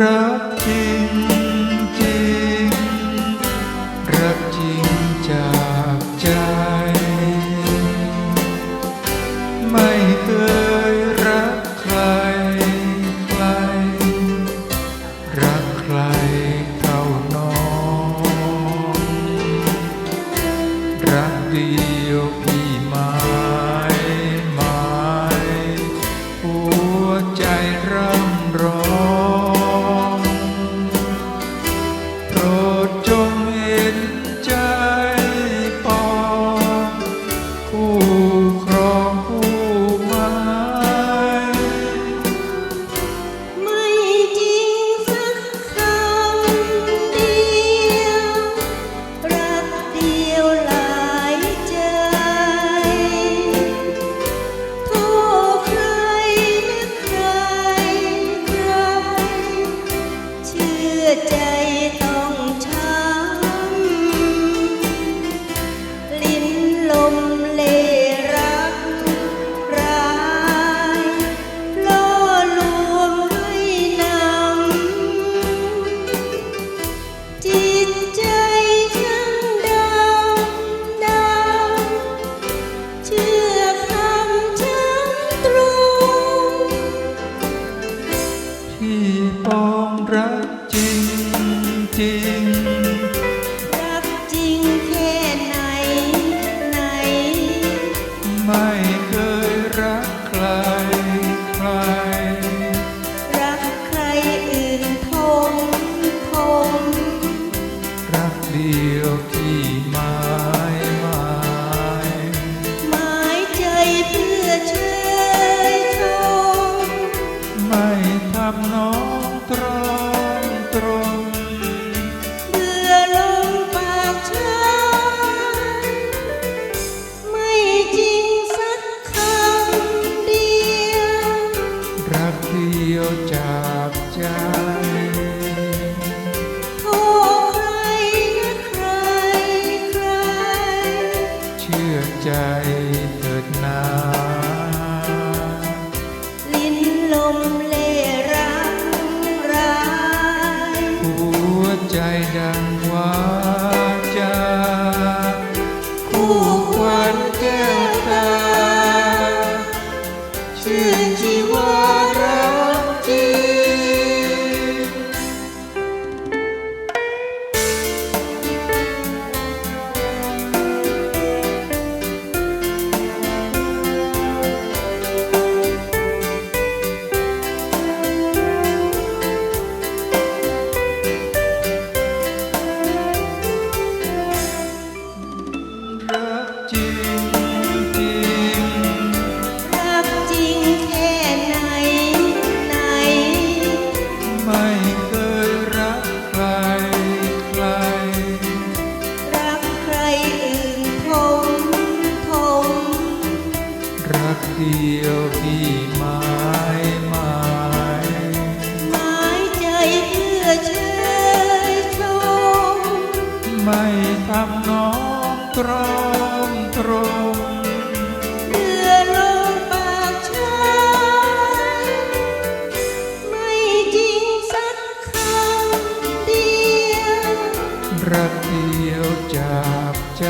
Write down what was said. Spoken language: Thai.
รักจริง the day. ใจเถิดนาลิ้นลมเล่รังร้ายหัวใจดังวาจาคู่ควรแก้วตาชื่นชีว ที่ยวที่หมายหมายหมายใจเพื่อเชยชมไม่ทำน้องตรงตรงเรือลงปากชาไม่จริงสักคำเดียวรักเดียวจากใจ